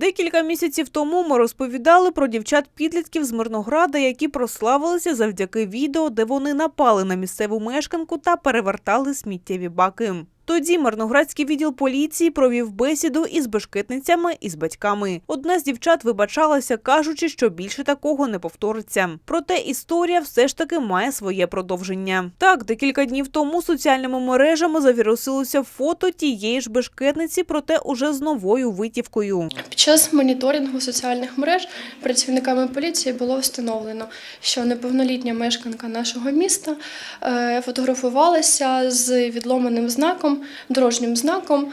Декілька місяців тому ми розповідали про дівчат-підлітків з Мирнограда, які прославилися завдяки відео, де вони напали на місцеву мешканку та перевертали сміттєві баки. Тоді Мирноградський відділ поліції провів бесіду із бешкетницями і з батьками. Одна з дівчат вибачалася, кажучи, що більше такого не повториться. Проте історія все ж таки має своє продовження. Так, декілька днів тому соціальними мережами завірусилося фото тієї ж бешкетниці, проте уже з новою витівкою. Під час моніторингу соціальних мереж працівниками поліції було встановлено, що неповнолітня мешканка нашого міста е, фотографувалася з відломаним знаком, дорожнім знаком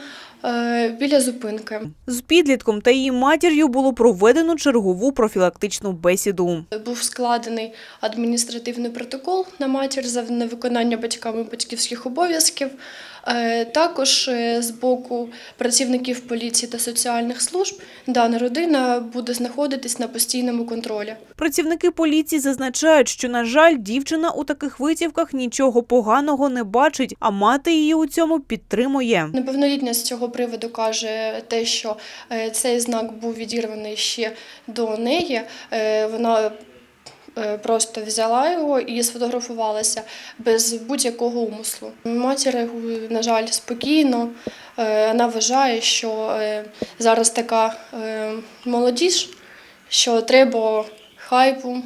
біля зупинки. З підлітком та її матір'ю було проведено чергову профілактичну бесіду. Був складений адміністративний протокол на матір за невиконання батьками батьківських обов'язків. Е, Також е, з боку працівників поліції та соціальних служб дана родина буде знаходитись на постійному контролі. Працівники поліції зазначають, що, на жаль, дівчина у таких витівках нічого поганого не бачить, а мати її у цьому підтримує. Неповнолітня з цього приводу каже те, що е, цей знак був відірваний ще до неї. Е, Вона е, просто взяла його і сфотографувалася без будь-якого умислу. Матір, на жаль, спокійно. Вона вважає, що зараз така молодіж, що треба хайпу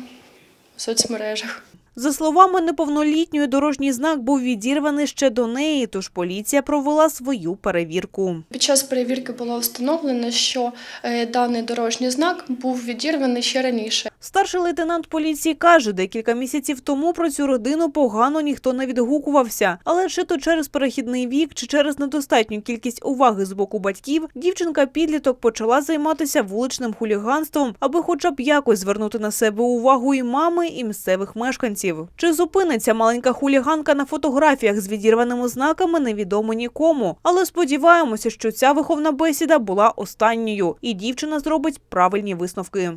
в соцмережах. За словами неповнолітньої, дорожній знак був відірваний ще до неї, тож поліція провела свою перевірку. Під час перевірки було встановлено, що е, даний дорожній знак був відірваний ще раніше. Старший лейтенант поліції каже, декілька місяців тому про цю родину погано ніхто не відгукувався. Але чи то через перехідний вік, чи через недостатню кількість уваги з боку батьків, дівчинка-підліток почала займатися вуличним хуліганством, аби хоча б якось звернути на себе увагу і мами, і місцевих мешканців. Чи зупиниться маленька хуліганка на фотографіях з відірваними знаками, невідомо нікому. Але сподіваємося, що ця виховна бесіда була останньою, і дівчина зробить правильні висновки.